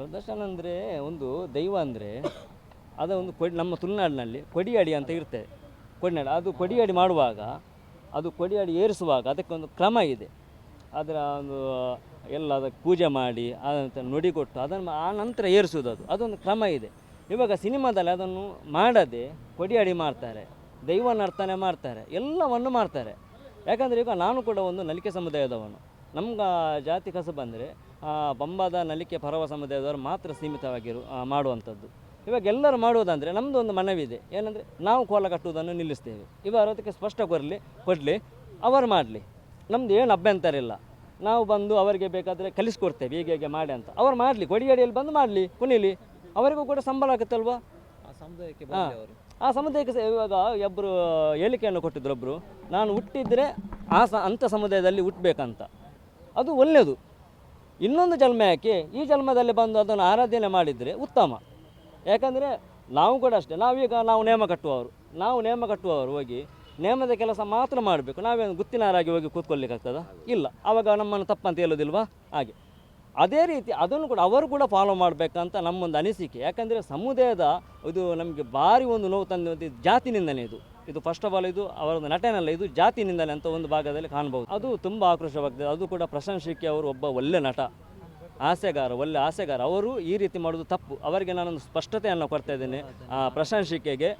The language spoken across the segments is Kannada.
ಪ್ರದರ್ಶನ ಅಂದರೆ ಒಂದು ದೈವ ಅಂದರೆ ಅದು ಒಂದು ಕೊಡಿ, ನಮ್ಮ ತುಳುನಾಡಿನಲ್ಲಿ ಕೊಡಿಯಾಡಿ ಅಂತ ಇರ್ತದೆ ಕೊಡಿನಾಡಿ, ಅದು ಕೊಡಿಯಾಡಿ ಮಾಡುವಾಗ, ಅದು ಕೊಡಿಯಾಡಿ ಏರಿಸುವಾಗ ಅದಕ್ಕೆ ಒಂದು ಕ್ರಮ ಇದೆ. ಅದರ ಒಂದು ಎಲ್ಲ ಅದಕ್ಕೆ ಪೂಜೆ ಮಾಡಿ, ಅದಂತ ನುಡಿ ಕೊಟ್ಟು ಅದನ್ನು ಆ ನಂತರ ಏರಿಸೋದು ಅದು. ಅದೊಂದು ಕ್ರಮ ಇದೆ. ಇವಾಗ ಸಿನಿಮಾದಲ್ಲಿ ಅದನ್ನು ಮಾಡದೆ ಕೊಡಿಯಾಡಿ ಮಾಡ್ತಾರೆ. ದೈವ ನರ್ತನೆ ಮಾಡ್ತಾರೆ. ಎಲ್ಲವನ್ನು ಮಾಡ್ತಾರೆ. ಯಾಕಂದರೆ ಈಗ ನಾನು ಕೂಡ ಒಂದು ನಲಿಕೆ ಸಮುದಾಯದವನು. ನಮ್ಗೆ ಜಾತಿ ಕಸ ಬಂದರೆ ಬಂಬಾದ ನಲಿಕೆ ಪರವ ಸಮುದಾಯದವರು ಮಾತ್ರ ಸೀಮಿತವಾಗಿರು ಮಾಡುವಂಥದ್ದು. ಇವಾಗ ಎಲ್ಲರೂ ಮಾಡುವುದಂದರೆ ನಮ್ಮದು ಒಂದು ಮನವಿದೆ. ಏನಂದರೆ ನಾವು ಕೋಲ ಕಟ್ಟುವುದನ್ನು ನಿಲ್ಲಿಸ್ತೇವೆ. ಇವರು ಅದಕ್ಕೆ ಸ್ಪಷ್ಟ ಕೊರಲಿ ಕೊಡಲಿ ಅವರು ಮಾಡಲಿ. ನಮ್ಮದು ಏನು ಅಭ್ಯಂತರ ಇಲ್ಲ. ನಾವು ಬಂದು ಅವರಿಗೆ ಬೇಕಾದರೆ ಕಲಿಸ್ಕೊಡ್ತೇವೆ ಹೀಗೆ ಹೀಗೆ ಮಾಡಿ ಅಂತ. ಅವ್ರು ಮಾಡಲಿ ಕೊಡಿಗಡಿಯಲ್ಲಿ ಬಂದು ಮಾಡಲಿ ಕುಣಿಲಿ. ಅವರಿಗೂ ಕೂಡ ಸಂಬಳ ಆಗುತ್ತಲ್ವಾ? ಆ ಸಮುದಾಯಕ್ಕೆ ಆ ಸಮುದಾಯಕ್ಕೆ ಇವಾಗ ಒಬ್ಬರು ಹೇಳಿಕೆಯನ್ನು ಕೊಟ್ಟಿದ್ರು ಒಬ್ಬರು ನಾನು ಹುಟ್ಟಿದರೆ ಆ ಸ ಅಂಥ ಸಮುದಾಯದಲ್ಲಿ ಹುಟ್ಟಬೇಕಂತ ಅದು ಒಳ್ಳೆಯದು ಇನ್ನೊಂದು ಜನ್ಮ ಯಾಕೆ ಈ ಜನ್ಮದಲ್ಲಿ ಬಂದು ಅದನ್ನು ಆರಾಧನೆ ಮಾಡಿದರೆ ಉತ್ತಮ. ಯಾಕಂದರೆ ನಾವು ಕೂಡ ಅಷ್ಟೇ ನಾವೀಗ ನಾವು ನೇಮ ಕಟ್ಟುವವರು, ನಾವು ನೇಮ ಕಟ್ಟುವವರು ಹೋಗಿ ನೇಮದ ಕೆಲಸ ಮಾತ್ರ ಮಾಡಬೇಕು. ನಾವೇನು ಗುತ್ತಿನಾರಾಗಿ ಹೋಗಿ ಕೂತ್ಕೊಳ್ಳಿಕ್ಕಾಗ್ತದಾ ಇಲ್ಲ. ಆವಾಗ ನಮ್ಮನ್ನು ತಪ್ಪಂತ ಹೇಳೋದಿಲ್ವಾ ಹಾಗೆ. ಅದೇ ರೀತಿ ಅದನ್ನು ಕೂಡ ಅವರು ಕೂಡ ಫಾಲೋ ಮಾಡಬೇಕಂತ ನಮ್ಮೊಂದು ಅನಿಸಿಕೆ. ಯಾಕಂದರೆ ಸಮುದಾಯದ ಇದು ನಮಗೆ ಭಾರಿ ಒಂದು ನೋವು ತಂದ ಜಾತಿನಿಂದನೇ ಇದು. ಇದು ಫಸ್ಟ್ ಆಫ್ ಆಲ್ ಇದು ಅವರ ನಟನಲ್ಲ ಇದು ಜಾತಿನಿಂದಲೇ ಅಂತ ಒಂದು ಭಾಗದಲ್ಲಿ ಕಾಣಬಹುದು. ಅದು ತುಂಬ ಆಕ್ರೋಶವಾಗ್ತದೆ. ಅದು ಕೂಡ ಪ್ರಶಂಸಿಕೆ ಅವರು ಒಬ್ಬ ಒಳ್ಳೆ ನಟ ಆಸೆಗಾರ ಒಳ್ಳೆ ಆಸೆಗಾರ ಅವರು ಈ ರೀತಿ ಮಾಡೋದು ತಪ್ಪು. ಅವರಿಗೆ ನಾನೊಂದು ಸ್ಪಷ್ಟತೆಯನ್ನು ಕೊಡ್ತಾ ಇದ್ದೇನೆ. ಆ ಪ್ರಶಂಸಿಕೆಗೆ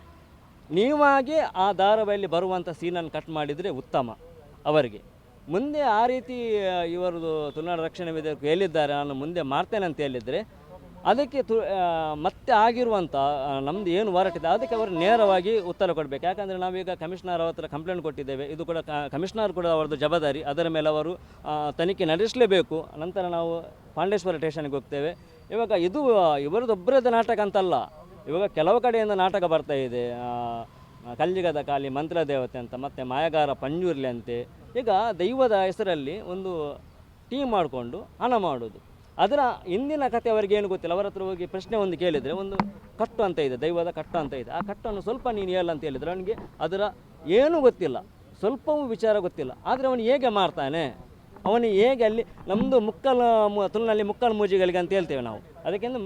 ನೀವಾಗಿ ಆ ಧಾರಾವಾಹಿಯಲ್ಲಿ ಬರುವಂಥ ಸೀನನ್ನು ಕಟ್ ಮಾಡಿದರೆ ಉತ್ತಮ ಅವರಿಗೆ. ಮುಂದೆ ಆ ರೀತಿ ಇವರದು ತುಳುನಾಡು ರಕ್ಷಣೆ ಹೇಳಿದ್ದಾರೆ, ನಾನು ಮುಂದೆ ಮಾಡ್ತೇನೆ ಅಂತ ಹೇಳಿದರೆ ಅದಕ್ಕೆ ತು ಮತ್ತೆ ಆಗಿರುವಂಥ ನಮ್ಮದು ನಮ್ದು ಏನು ಹೋರಾಟ ಇದೆ ಅದಕ್ಕೆ ಅವರು ನೇರವಾಗಿ ಉತ್ತರ ಕೊಡಬೇಕು. ಯಾಕಂದರೆ ನಾವೀಗ ಕಮಿಷನರ್ ಅವರ ಕಂಪ್ಲೇಂಟ್ ಕೊಟ್ಟಿದ್ದೇವೆ. ಇದು ಕೂಡ ಕಮಿಷನರ್ ಕೂಡ ಅವರದ್ದು ಜವಾಬ್ದಾರಿ. ಅದರ ಮೇಲೆ ಅವರು ತನಿಖೆ ನಡೆಸಲೇಬೇಕು. ನಂತರ ನಾವು ಪಾಂಡೇಶ್ವರ ಸ್ಟೇಷನ್ಗೆ ಹೋಗ್ತೇವೆ. ಇವಾಗ ಇದು ಇವರದೊಬ್ಬರದ್ದು ನಾಟಕ ಅಂತಲ್ಲ. ಇವಾಗ ಕೆಲವು ಕಡೆಯಿಂದ ನಾಟಕ ಬರ್ತಾ ಇದೆ. ಕಲ್ಲಿಗದ ಕಾಲಿ ಮಂತ್ರ ದೇವತೆ ಅಂತ, ಮತ್ತು ಮಾಯಗಾರ ಪಂಜುರ್ಲಿ ಅಂತೆ. ಈಗ ದೈವದ ಹೆಸರಲ್ಲಿ ಒಂದು ಟೀಮ್ ಮಾಡಿಕೊಂಡು ಹಣ ಮಾಡೋದು. ಅದರ ಹಿಂದಿನ ಕಥೆ ಅವರಿಗೆ ಏನು ಗೊತ್ತಿಲ್ಲ? ಅವರ ಹತ್ರ ಹೋಗಿ ಪ್ರಶ್ನೆ ಒಂದು ಕೇಳಿದರೆ, ಒಂದು ಕಟ್ಟು ಅಂತ ಇದೆ, ದೈವದ ಕಟ್ಟು ಅಂತ ಇದೆ. ಆ ಕಟ್ಟನ್ನು ಸ್ವಲ್ಪ ನೀನು ಹೇಳ ಅಂತ ಹೇಳಿದರೆ. ಅವನಿಗೆ ಅದರ ಏನೂ ಗೊತ್ತಿಲ್ಲ, ಸ್ವಲ್ಪವೂ ವಿಚಾರ ಗೊತ್ತಿಲ್ಲ. ಆದರೆ ಅವನು ಹೇಗೆ ಮಾಡ್ತಾನೆ? ಅವನು ಹೇಗೆ ಅಲ್ಲಿ ನಮ್ಮದು ಮುಕ್ಕಲ್ ತುಳುನಲ್ಲಿ ಮುಕ್ಕಲ್ ಮೂಜಿಗಳಿಗೆ ಅಂತ ಹೇಳ್ತೇವೆ ನಾವು. ಅದಕ್ಕಿಂತ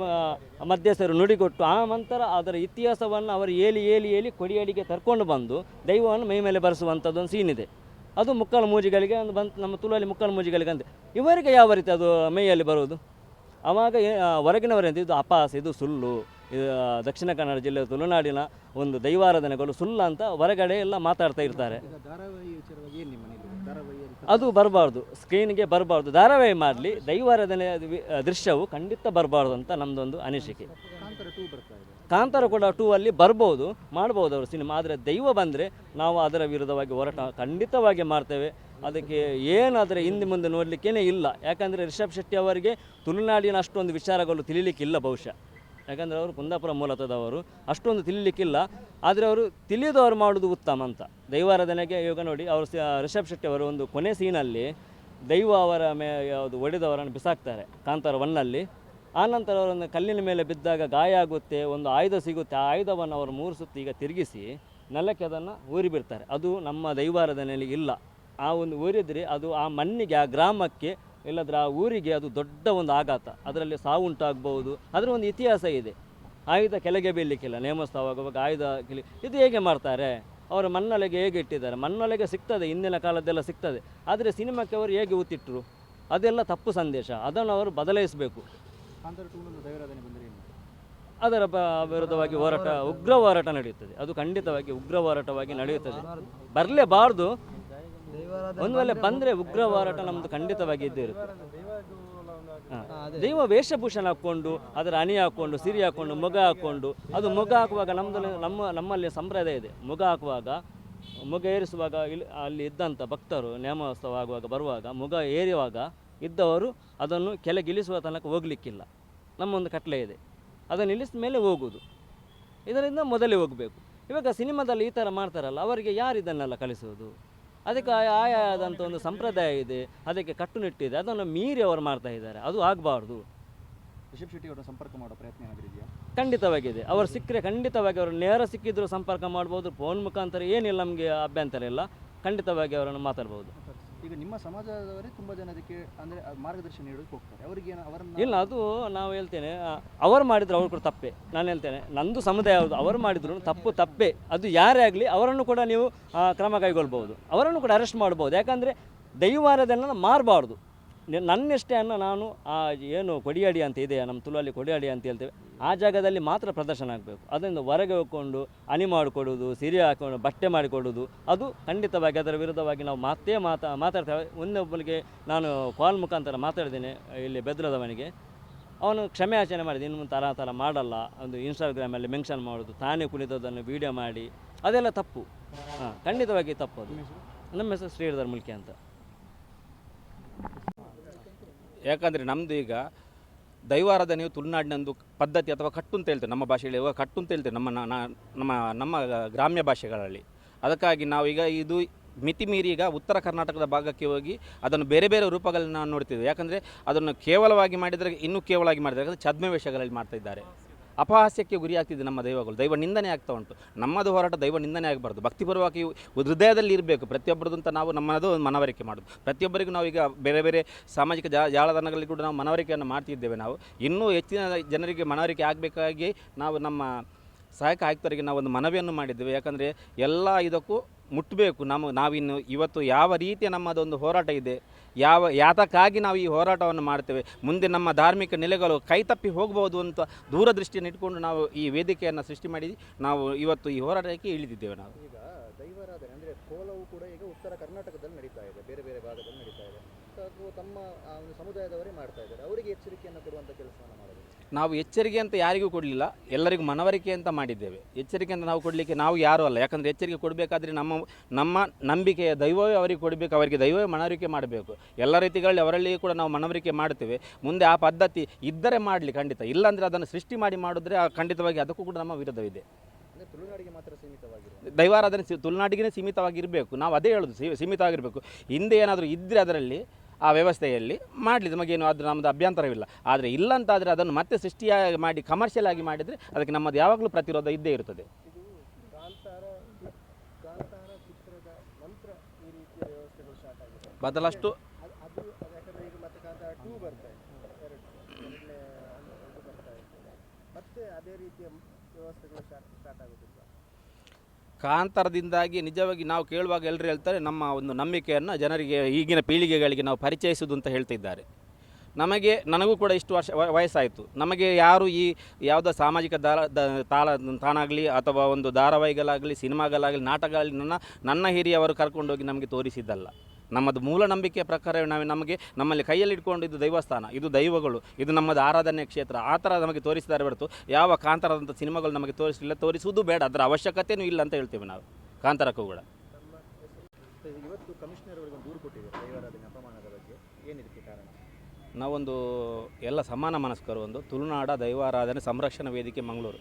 ಮಧ್ಯಸ್ಥರು ನುಡಿಗೊಟ್ಟು ಆ ನಂತರ ಅದರ ಇತಿಹಾಸವನ್ನು ಅವರು ಏಲಿ ಏಲಿ ಏಲಿ ಕೊಡಿಯಡಿಗೆ ತರ್ಕೊಂಡು ಬಂದು ದೈವವನ್ನು ಮೈ ಮೇಲೆ ಸೀನ್ ಇದೆ. ಅದು ಮುಕ್ಕಲ್ ಮೂಜಿಗಳಿಗೆ ಒಂದು ಬಂತು ನಮ್ಮ ತುಳುವಲ್ಲಿ ಮುಕ್ಕಲ್ ಮೂಜಿಗಳಿಗೆ ಅಂತ. ಇವರಿಗೆ ಯಾವ ರೀತಿ ಅದು ಮೈಯಲ್ಲಿ ಬರುವುದು? ಆವಾಗ ಹೊರಗಿನವರೆಂದು ಇದು ಅಪಾಸ, ಇದು ಸುಳ್ಳು. ಇದು ದಕ್ಷಿಣ ಕನ್ನಡ ಜಿಲ್ಲೆಯ ತುಳುನಾಡಿನ ಒಂದು ದೈವಾರಾಧನೆಗಳು ಸುಳ್ಳ ಅಂತ ಹೊರಗಡೆ ಎಲ್ಲ ಮಾತಾಡ್ತಾ ಇರ್ತಾರೆ. ಅದು ಬರಬಾರ್ದು ಸ್ಕ್ರೀನ್ಗೆ ಬರಬಾರ್ದು. ಧಾರಾವಾಹಿ ಮಾಡಲಿ ದೈವಾರಾಧನೆ ದೃಶ್ಯವು ಖಂಡಿತ ಬರಬಾರ್ದು ಅಂತ ನಮ್ಮದೊಂದು ಅನಿಸಿಕೆ. ಕಾಂತಾರ ಕೂಡ ಟೂ ಅಲ್ಲಿ ಬರ್ಬೋದು ಮಾಡ್ಬೋದು ಅವರು ಸಿನಿಮಾ ಆದರೆ ದೈವ ಬಂದರೆ ನಾವು ಅದರ ವಿರುದ್ಧವಾಗಿ ಹೋರಾಟ ಖಂಡಿತವಾಗಿ ಮಾಡ್ತೇವೆ. ಅದಕ್ಕೆ ಏನಾದರೆ ಹಿಂದೆ ಮುಂದೆ ನೋಡಲಿಕ್ಕೇನೆ ಇಲ್ಲ. ಯಾಕಂದರೆ ರಿಷಬ್ ಶೆಟ್ಟಿ ಅವರಿಗೆ ತುಳುನಾಡಿನ ಅಷ್ಟೊಂದು ವಿಚಾರಗಳು ತಿಳಿಲಿಕ್ಕಿಲ್ಲ ಬಹುಶಃ. ಯಾಕಂದರೆ ಅವರು ಕುಂದಾಪುರ ಮೂಲತದವರು, ಅಷ್ಟೊಂದು ತಿಳಿಲಿಕ್ಕಿಲ್ಲ. ಆದರೆ ಅವರು ತಿಳಿದವರು ಮಾಡೋದು ಉತ್ತಮ ಅಂತ. ದೈವಾರಾಧನೆಗೆ ಇವಾಗ ನೋಡಿ, ಅವರು ರಿಷಬ್ ಶೆಟ್ಟಿ ಅವರು ಒಂದು ಕೊನೆ ಸೀನಲ್ಲಿ ದೈವ ಅವರ ಮೇ, ಯಾವುದು ಒಡೆದವರನ್ನು ಬಿಸಾಕ್ತಾರೆ, ಕಾಂತಾರ ಒನ್ನಲ್ಲಿ ಆನಂತರ ಅವರನ್ನು ಕಲ್ಲಿನ ಮೇಲೆ ಬಿದ್ದಾಗ ಗಾಯ ಆಗುತ್ತೆ, ಒಂದು ಆಯುಧ ಸಿಗುತ್ತೆ, ಆ ಆಯುಧವನ್ನು ಅವರು ಮೂರು ಸುತ್ತು ಈಗ ತಿರುಗಿಸಿ ನೆಲಕ್ಕೆ ಅದನ್ನು ಊರಿ ಬಿಡ್ತಾರೆ. ಅದು ನಮ್ಮ ದೈವಾರಾಧನೆಯಲ್ಲಿ ಇಲ್ಲ. ಆ ಒಂದು ಊರಿದ್ರೆ ಅದು ಆ ಮಣ್ಣಿಗೆ, ಆ ಗ್ರಾಮಕ್ಕೆ ಇಲ್ಲದ್ರೆ ಆ ಊರಿಗೆ ಅದು ದೊಡ್ಡ ಒಂದು ಆಘಾತ. ಅದರಲ್ಲಿ ಸಾವು ಉಂಟಾಗಬಹುದು. ಅದರ ಒಂದು ಇತಿಹಾಸ ಇದೆ. ಆಯುಧ ಕೆಳಗೆ ಬೀಳಲಿಕ್ಕಿಲ್ಲ. ನೇಮೋತ್ಸವ ಆಗುವಾಗ ಆಯುಧ ಕಿಳಿ ಇದು ಹೇಗೆ ಮಾಡ್ತಾರೆ? ಅವರು ಮಣ್ಣೊಳಗೆ ಹೇಗೆ ಇಟ್ಟಿದ್ದಾರೆ? ಮಣ್ಣೊಳಗೆ ಸಿಗ್ತದೆ. ಹಿಂದಿನ ಕಾಲದ್ದೆಲ್ಲ ಸಿಗ್ತದೆ. ಆದರೆ ಸಿನಿಮಾಕ್ಕೆ ಅವರು ಹೇಗೆ ಊತಿಟ್ಟರು ಅದೆಲ್ಲ ತಪ್ಪು ಸಂದೇಶ. ಅದನ್ನು ಅವರು ಬದಲಾಯಿಸಬೇಕು. ಅದರ ವಿರುದ್ಧವಾಗಿ ಹೋರಾಟ, ಉಗ್ರ ಹೋರಾಟ ನಡೆಯುತ್ತದೆ. ಅದು ಖಂಡಿತವಾಗಿ ಉಗ್ರ ಹೋರಾಟವಾಗಿ ನಡೆಯುತ್ತದೆ. ಬರಲೇಬಾರ್ದು. ಒಂದು ವೇಳೆ ಬಂದ್ರೆ ಉಗ್ರ ಹೋರಾಟ ನಮ್ಮದು ಖಂಡಿತವಾಗಿ ಇದ್ದೇ ಇರುತ್ತೆ. ದೈವ ವೇಷಭೂಷಣ ಹಾಕ್ಕೊಂಡು ಅದರ ಅಣಿ ಹಾಕೊಂಡು ಸಿರಿ ಹಾಕೊಂಡು ಮೊಗ ಹಾಕೊಂಡು ಅದು ಮೊಗ ಹಾಕುವಾಗ ನಮ್ಮದಲ್ಲಿ ನಮ್ಮ ನಮ್ಮಲ್ಲಿ ಸಂಪ್ರದಾಯ ಇದೆ. ಮೊಗ ಹಾಕುವಾಗ ಮೊಗ ಏರಿಸುವಾಗ ಇಲ್ಲಿ ಅಲ್ಲಿ ಇದ್ದಂಥ ಭಕ್ತರು ನೇಮೋತ್ಸವ ಆಗುವಾಗ ಬರುವಾಗ ಮೊಗ ಏರಿಯುವಾಗ ಇದ್ದವರು ಅದನ್ನು ಕೆಳಗೆ ಇಳಿಸುವ ತನಕ ಹೋಗಲಿಕ್ಕಿಲ್ಲ. ನಮ್ಮೊಂದು ಕಟ್ಲೆ ಇದೆ. ಅದನ್ನು ಇಳಿಸಿದ ಮೇಲೆ ಹೋಗುವುದು. ಇದರಿಂದ ಮೊದಲೇ ಹೋಗಬೇಕು. ಇವಾಗ ಸಿನಿಮಾದಲ್ಲಿ ಈ ಥರ ಮಾಡ್ತಾರಲ್ಲ ಅವರಿಗೆ ಯಾರು ಇದನ್ನೆಲ್ಲ ಕಲಿಸುವುದು ಅದಕ್ಕೆ ಆಯಾ ಆದಂಥ ಒಂದು ಸಂಪ್ರದಾಯ ಇದೆ. ಅದಕ್ಕೆ ಕಟ್ಟುನಿಟ್ಟಿದೆ. ಅದನ್ನು ಮೀರಿ ಅವರು ಮಾಡ್ತಾ ಇದ್ದಾರೆ. ಅದು ಆಗಬಾರ್ದು. ರಿಷಬ್ ಶೆಟ್ಟಿ ಅವರ ಸಂಪರ್ಕ ಮಾಡೋ ಪ್ರಯತ್ನ ಏನಾದರೂ ಇದೆಯಾ? ಖಂಡಿತವಾಗಿದೆ. ಅವರು ಸಿಕ್ಕರೆ ಖಂಡಿತವಾಗಿ ಅವರು ನೇರ ಸಿಕ್ಕಿದ್ರು ಸಂಪರ್ಕ ಮಾಡ್ಬೋದು. ಫೋನ್ ಮುಖಾಂತರ ಏನಿಲ್ಲ ನಮಗೆ ಅಭ್ಯಂತರ ಇಲ್ಲ. ಖಂಡಿತವಾಗಿ ಅವರನ್ನು ಮಾತಾಡ್ಬೋದು. ಈಗ ನಿಮ್ಮ ಸಮಾಜದವರೇ ತುಂಬ ಜನ ಅದಕ್ಕೆ ಅಂದರೆ ಮಾರ್ಗದರ್ಶನ ನೀಡೋಕೆ ಹೋಗ್ತಾರೆ. ಅವರಿಗೆ ಇಲ್ಲ, ಅದು ನಾವು ಹೇಳ್ತೇನೆ ಅವರು ಮಾಡಿದ್ರು ಅವ್ರು ಕೂಡ ತಪ್ಪೇ. ನಾನು ಹೇಳ್ತೇನೆ, ನಂದು ಸಮುದಾಯ ಯಾವುದು, ಅವರು ಮಾಡಿದ್ರು ತಪ್ಪು ತಪ್ಪೇ. ಅದು ಯಾರೇ ಆಗಲಿ, ಅವರನ್ನು ಕೂಡ ನೀವು ಕ್ರಮ ಕೈಗೊಳ್ಬೋದು ಅವರನ್ನು ಕೂಡ ಅರೆಸ್ಟ್ ಮಾಡ್ಬೋದು ಯಾಕಂದರೆ ದೈವಾರದನ್ನು ಮಾರಬಾರ್ದು. ನನ್ನಷ್ಟೇ ಅನ್ನ ನಾನು ಆ ಏನು ಕೊಡಿಯಾಡಿ ಅಂತ ಇದೆ ನಮ್ಮ ತುಳುವಲ್ಲಿ ಕೊಡಿಯಾಡಿ ಅಂತ ಹೇಳ್ತೇವೆ ಆ ಜಾಗದಲ್ಲಿ ಮಾತ್ರ ಪ್ರದರ್ಶನ ಆಗಬೇಕು. ಅದರಿಂದ ಹೊರಗೆ ಹೋಗ್ಕೊಂಡು ಅಣಿ ಮಾಡಿಕೊಡೋದು ಸಿರಿ ಹಾಕೊಂಡು ಬಟ್ಟೆ ಮಾಡಿಕೊಡೋದು ಅದು ಖಂಡಿತವಾಗಿ ಅದರ ವಿರುದ್ಧವಾಗಿ ನಾವು ಮತ್ತೆ ಮಾತಾ ಮಾತಾಡ್ತೇವೆ. ಒಂದೊಬ್ಬನಿಗೆ ನಾನು ಕಾಲ್ ಮುಖಾಂತರ ಮಾತಾಡಿದ್ದೇನೆ ಇಲ್ಲಿ ಬೆದ್ರದವನಿಗೆ. ಅವನು ಕ್ಷಮೆ ಮಾಡಿದೆ ಮಾಡಿದ ಇನ್ನು ಮುಂದೆ ಥರ ಥರ ಮಾಡಲ್ಲ. ಒಂದು ಇನ್ಸ್ಟಾಗ್ರಾಮಲ್ಲಿ ಮೆನ್ಷನ್ ಮಾಡೋದು ತಾನೇ ಕುಣಿತದನ್ನು ವೀಡಿಯೋ ಮಾಡಿ ಅದೆಲ್ಲ ತಪ್ಪು. ಹಾಂ ಖಂಡಿತವಾಗಿ ತಪ್ಪು ಅದು ನಮ್ಮ ಹೆಸರು ಶ್ರೀಧರ್ ಮುಲ್ಕಿ ಅಂತ. ಯಾಕಂದರೆ ನಮ್ಮದು ಈಗ ದೈವಾರಾಧನೆಯು ತುಳುನಾಡಿನೊಂದು ಪದ್ಧತಿ ಅಥವಾ ಕಟ್ಟು ಅಂತ ಹೇಳ್ತೇವೆ ನಮ್ಮ ಭಾಷೆಯಲ್ಲಿ. ಇವಾಗ ಕಟ್ಟು ಅಂತ ಹೇಳ್ತೇವೆ ನಮ್ಮ ನಮ್ಮ ನಮ್ಮ ಗ್ರಾಮ್ಯ ಭಾಷೆಗಳಲ್ಲಿ. ಅದಕ್ಕಾಗಿ ನಾವೀಗ ಇದು ಮಿತಿ ಮೀರಿ ಈಗ ಉತ್ತರ ಕರ್ನಾಟಕದ ಭಾಗಕ್ಕೆ ಹೋಗಿ ಅದನ್ನು ಬೇರೆ ಬೇರೆ ರೂಪಗಳಲ್ಲಿ ನಾವು ನೋಡ್ತಿದ್ದೇವೆ. ಯಾಕಂದರೆ ಅದನ್ನು ಕೇವಲವಾಗಿ ಮಾಡಿದರೆ, ಇನ್ನೂ ಕೇವಲವಾಗಿ ಮಾಡಿದರೆ, ಯಾಕಂದರೆ ಛದ್ಮವೇಷಗಳಲ್ಲಿ ಮಾಡ್ತಾ ಇದ್ದಾರೆ. ಅಪಹಾಸ್ಯಕ್ಕೆ ಗುರಿ ಆಗ್ತಿದೆ ನಮ್ಮ ದೈವಗಳು. ದೈವ ನಿಂದನೆ ಆಗ್ತಾ ಉಂಟು. ನಮ್ಮದು ಹೋರಾಟ ದೈವ ನಿಂದನೆ ಆಗಬಾರ್ದು. ಭಕ್ತಿಪರವಾಗಿ ಹೃದಯದಲ್ಲಿ ಇರಬೇಕು. ಪ್ರತಿಯೊಬ್ಬರದ್ದು ಅಂತ ನಾವು ನಮ್ಮದು ಮನವರಿಕೆ ಮಾಡೋದು. ಪ್ರತಿಯೊಬ್ಬರಿಗೂ ನಾವು ಈಗ ಬೇರೆ ಬೇರೆ ಸಾಮಾಜಿಕ ಜಾಲತಾಣಗಳಲ್ಲಿ ಕೂಡ ನಾವು ಮನವರಿಕೆಯನ್ನು ಮಾಡ್ತಿದ್ದೇವೆ ನಾವು. ಇನ್ನೂ ಹೆಚ್ಚಿನ ಜನರಿಗೆ ಮನವರಿಕೆ ಆಗಬೇಕಾಗಿ ನಾವು ನಮ್ಮ ಸಹಾಯಕ ಆಯುಕ್ತರಿಗೆ ನಾವು ಒಂದು ಮನವಿಯನ್ನು ಮಾಡಿದ್ದೇವೆ. ಯಾಕಂದರೆ ಎಲ್ಲ ಇದಕ್ಕೂ ಮುಟ್ಟಬೇಕು ನಮ್ಮ ನಾವಿನ್ನು ಇವತ್ತು ಯಾವ ರೀತಿಯ ನಮ್ಮದೊಂದು ಹೋರಾಟ ಇದೆ, ಯಾವ ಯಾತಕ್ಕಾಗಿ ನಾವು ಈ ಹೋರಾಟವನ್ನು ಮಾಡ್ತೇವೆ, ಮುಂದೆ ನಮ್ಮ ಧಾರ್ಮಿಕ ನೆಲೆಗಳು ಕೈತಪ್ಪಿ ಹೋಗಬಹುದು ಅಂತ ದೂರದೃಷ್ಟಿಯನ್ನು ಇಟ್ಕೊಂಡು ನಾವು ಈ ವೇದಿಕೆಯನ್ನು ಸೃಷ್ಟಿ ಮಾಡಿ, ನಾವು ಇವತ್ತು ಈ ಹೋರಾಟಕ್ಕೆ ಇಳಿದಿದ್ದೇವೆ ನಾವು. ಈಗ ದೈವಾರಾಧನೆ ಅಂದರೆ ಕೋಲವು ಕೂಡ ಈಗ ಉತ್ತರ ಕರ್ನಾಟಕದಲ್ಲಿ ನಡೀತಾ ಇದೆ, ಬೇರೆ ಬೇರೆ ಭಾಗದಲ್ಲಿ ನಡೀತಾ ಇದೆ. ತಮ್ಮ ಸಮುದಾಯದವರೇ ಮಾಡ್ತಾ ಇದ್ದಾರೆ, ಅವರಿಗೆ ಎಚ್ಚರಿಕೆಯನ್ನು ಕೊಡುವಂಥ ಕೆಲಸವನ್ನು ಮಾಡೋದು. ನಾವು ಎಚ್ಚರಿಕೆ ಅಂತ ಯಾರಿಗೂ ಕೊಡಲಿಲ್ಲ ಎಲ್ಲರಿಗೂ ಮನವರಿಕೆ ಅಂತ ಮಾಡಿದ್ದೇವೆ. ಎಚ್ಚರಿಕೆ ಅಂತ ನಾವು ಕೊಡಲಿಕ್ಕೆ ನಾವು ಯಾರೂ ಅಲ್ಲ ಯಾಕಂದರೆ ಎಚ್ಚರಿಕೆ ಕೊಡಬೇಕಾದ್ರೆ ನಮ್ಮ ನಮ್ಮ ನಂಬಿಕೆಯ ದೈವವೇ ಅವರಿಗೆ ಕೊಡಬೇಕು ಅವರಿಗೆ ದೈವವೇ ಮನವರಿಕೆ ಮಾಡಬೇಕು. ಎಲ್ಲ ರೀತಿಗಳಲ್ಲಿ ಅವರಲ್ಲಿಯೂ ಕೂಡ ನಾವು ಮನವರಿಕೆ ಮಾಡ್ತೇವೆ. ಮುಂದೆ ಆ ಪದ್ಧತಿ ಇದ್ದರೆ ಮಾಡಲಿ ಖಂಡಿತ. ಇಲ್ಲಾಂದರೆ ಅದನ್ನು ಸೃಷ್ಟಿ ಮಾಡಿ ಮಾಡಿದ್ರೆ ಆ ಖಂಡಿತವಾಗಿ ಅದಕ್ಕೂ ಕೂಡ ನಮ್ಮ ವಿರೋಧವಿದೆ. ಅಂದರೆ ತುಳುನಾಡಿಗೆ ಮಾತ್ರ ಸೀಮಿತವಾಗಿರುವ ದೈವಾರಾಧನೆ ತುಳುನಾಡಿಗೆ ಸೀಮಿತವಾಗಿರಬೇಕು. ನಾವು ಅದೇ ಹೇಳೋದು ಸೀಮಿತವಾಗಿರಬೇಕು. ಹಿಂದೆ ಏನಾದರೂ ಇದ್ದರೆ ಅದರಲ್ಲಿ ಆ ವ್ಯವಸ್ಥೆಯಲ್ಲಿ ಮಾಡಲಿ ನಮಗೇನು ಅದು ನಮ್ಮದು ಅಭ್ಯಂತರವಿಲ್ಲ. ಆದರೆ ಇಲ್ಲಂತಾದರೆ ಅದನ್ನು ಮತ್ತೆ ಸೃಷ್ಟಿಯಾಗಿ ಮಾಡಿ ಕಮರ್ಷಿಯಲ್ ಆಗಿ ಮಾಡಿದರೆ ಅದಕ್ಕೆ ನಮ್ಮದು ಯಾವಾಗಲೂ ಪ್ರತಿರೋಧ ಇದ್ದೇ ಇರುತ್ತದೆ. ಬದಲಷ್ಟು ಮತ್ತೆ ಅದೇ ರೀತಿಯ ವ್ಯವಸ್ಥೆಗಳು ಸ್ಟಾರ್ಟ್ ಆಗೋದಿಲ್ಲ ಕಾಂತಾರದಿಂದಾಗಿ ನಿಜವಾಗಿ ನಾವು ಕೇಳುವಾಗ ಎಲ್ಲರೂ ಹೇಳ್ತಾರೆ, ನಮ್ಮ ಒಂದು ನಂಬಿಕೆಯನ್ನು ಜನರಿಗೆ ಈಗಿನ ಪೀಳಿಗೆಗಳಿಗೆ ನಾವು ಪರಿಚಯಿಸುವುದು ಅಂತ ಹೇಳ್ತಿದ್ದಾರೆ. ನಮಗೆ, ನನಗೂ ಕೂಡ ಇಷ್ಟು ವರ್ಷ ವಯಸ್ಸಾಯಿತು. ನಮಗೆ ಯಾರು ಈ ಯಾವುದೋ ಸಾಮಾಜಿಕ ದಾರ ತಾಳ, ತಾಣಾಗಲಿ ಅಥವಾ ಒಂದು ಧಾರಾವಾಹಿಗಳಾಗಲಿ, ಸಿನಿಮಾಗಳಾಗಲಿ ನಾಟಕಗಳಲ್ಲಿ ನನ್ನ ನನ್ನ ಹಿರಿಯವರು ಕರ್ಕೊಂಡೋಗಿ ನಮಗೆ ತೋರಿಸಿದ್ದಲ್ಲ. ನಮ್ಮದು ಮೂಲ ನಂಬಿಕೆಯ ಪ್ರಕಾರ ನಾವು ನಮಗೆ ನಮ್ಮಲ್ಲಿ ಕೈಯಲ್ಲಿ ಇಟ್ಕೊಂಡು ಇದು ದೈವಸ್ಥಾನ. ಇದು ದೈವಗಳು. ಇದು ನಮ್ಮದು ಆರಾಧನೆ ಕ್ಷೇತ್ರ. ಆ ಥರ ನಮಗೆ ತೋರಿಸಿದ್ದಾರೆ ಹೊರತು ಯಾವ ಕಾಂತರದಂಥ ಸಿನಿಮಾಗಳು ನಮಗೆ ತೋರಿಸಲಿಲ್ಲ. ತೋರಿಸುವುದು ಬೇಡ. ಅದರ ಅವಶ್ಯಕತೆಯೂ ಇಲ್ಲ ಅಂತ ಹೇಳ್ತೇವೆ ನಾವು. ಕಾಂತಾರಕ್ಕೂ ಕೂಡ ಇವತ್ತು ಕಮಿಷನರ್ ದೂರು ಅಪಮಾನದ ಬಗ್ಗೆ ಏನಿದಕ್ಕೆ ಕಾರಣ? ನಾವೊಂದು ಎಲ್ಲ ಸಮಾನ ಮನಸ್ಕರು ಒಂದು ತುಳುನಾಡ ದೈವಾರಾಧನೆ ಸಂರಕ್ಷಣಾ ವೇದಿಕೆ ಮಂಗಳೂರು.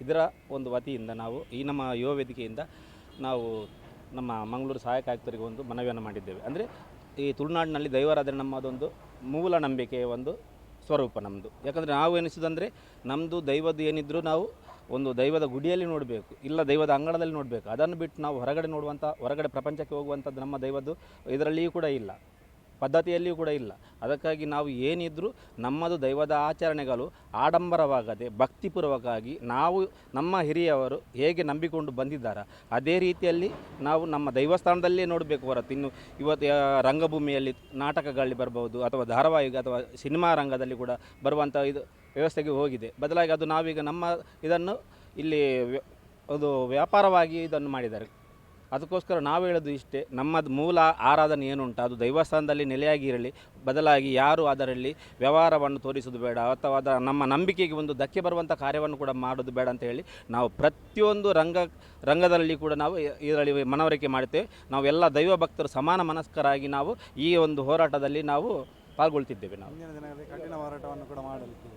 ಇದರ ಒಂದು ವತಿಯಿಂದ ನಾವು ಈ ನಮ್ಮ ಯುವ ವೇದಿಕೆಯಿಂದ ನಾವು ನಮ್ಮ ಮಂಗಳೂರು ಸಹಾಯಕ ಆಯುಕ್ತರಿಗೆ ಒಂದು ಮನವಿಯನ್ನು ಮಾಡಿದ್ದೇವೆ. ಅಂದರೆ ಈ ತುಳುನಾಡಿನಲ್ಲಿ ದೈವಾರಾಧನೆ ನಮ್ಮದೊಂದು ಮೂಲ ನಂಬಿಕೆಯ ಒಂದು ಸ್ವರೂಪ ನಮ್ಮದು ಯಾಕಂದರೆ ನಾವು ಎನಿಸೋದಂದರೆ ನಮ್ಮದು ದೈವದ್ದು ಏನಿದ್ರೂ ನಾವು ಒಂದು ದೈವದ ಗುಡಿಯಲ್ಲಿ ನೋಡಬೇಕು, ಇಲ್ಲ ದೈವದ ಅಂಗಳದಲ್ಲಿ ನೋಡಬೇಕು. ಅದನ್ನು ಬಿಟ್ಟು ನಾವು ಹೊರಗಡೆ ನೋಡುವಂಥ ಹೊರಗಡೆ ಪ್ರಪಂಚಕ್ಕೆ ಹೋಗುವಂಥದ್ದು ನಮ್ಮ ದೈವದ್ದು, ಇದರಲ್ಲಿಯೂ ಕೂಡ ಇಲ್ಲ. ಪದ್ಧತಿಯಲ್ಲಿಯೂ ಕೂಡ ಇಲ್ಲ. ಅದಕ್ಕಾಗಿ ನಾವು ಏನಿದ್ರೂ ನಮ್ಮದು ದೈವದ ಆಚರಣೆಗಳು ಆಡಂಬರವಾಗದೆ, ಭಕ್ತಿಪೂರ್ವಕವಾಗಿ ನಾವು ನಮ್ಮ ಹಿರಿಯವರು ಹೇಗೆ ನಂಬಿಕೊಂಡು ಬಂದಿದ್ದಾರೆ, ಅದೇ ರೀತಿಯಲ್ಲಿ ನಾವು ನಮ್ಮ ದೈವಸ್ಥಾನದಲ್ಲೇ ನೋಡಬೇಕು ಹೊರತು. ಇನ್ನು ಇವತ್ತು ರಂಗಭೂಮಿಯಲ್ಲಿ ನಾಟಕಗಳಲ್ಲಿ ಬರಬಹುದು ಅಥವಾ ಧಾರಾವಾಹಿ ಅಥವಾ ಸಿನಿಮಾ ರಂಗದಲ್ಲಿ ಕೂಡ ಬರುವಂಥ ಇದು ವ್ಯವಸ್ಥೆಗೆ ಹೋಗಿದೆ. ಬದಲಾಗಿ ಅದು ನಾವೀಗ ನಮ್ಮ ಇದನ್ನು ಇಲ್ಲಿ ಅದು ವ್ಯಾಪಾರವಾಗಿ ಇದನ್ನು ಮಾಡಿದ್ದಾರೆ. ಅದಕ್ಕೋಸ್ಕರ ನಾವು ಹೇಳೋದು ಇಷ್ಟೇ, ನಮ್ಮದು ಮೂಲ ಆರಾಧನೆ ಏನುಂಟು, ಅದು ದೈವಸ್ಥಾನದಲ್ಲಿ ನೆಲೆಯಾಗಿರಲಿ ಬದಲಾಗಿ ಯಾರು ಅದರಲ್ಲಿ ವ್ಯವಹಾರವನ್ನು ತೋರಿಸೋದು ಬೇಡ, ಅಥವಾ ಅದರ ನಮ್ಮ ನಂಬಿಕೆಗೆ ಒಂದು ಧಕ್ಕೆ ಬರುವಂಥ ಕಾರ್ಯವನ್ನು ಕೂಡ ಮಾಡೋದು ಬೇಡ ಅಂತ ಹೇಳಿ ನಾವು ಪ್ರತಿಯೊಂದು ರಂಗ, ರಂಗದಲ್ಲಿ ಕೂಡ ನಾವು ಇದರಲ್ಲಿ ಮನವರಿಕೆ ಮಾಡುತ್ತೇವೆ. ನಾವು ಎಲ್ಲ ದೈವ ಭಕ್ತರು ಸಮಾನ ಮನಸ್ಕರಾಗಿ ನಾವು ಈ ಒಂದು ಹೋರಾಟದಲ್ಲಿ ನಾವು ಪಾಲ್ಗೊಳ್ತಿದ್ದೇವೆ ನಾವು. ದಿನಗಳಲ್ಲಿ ಕಠಿಣ ಹೋರಾಟವನ್ನು ಕೂಡ ಮಾಡಲಿಕ್ಕೆ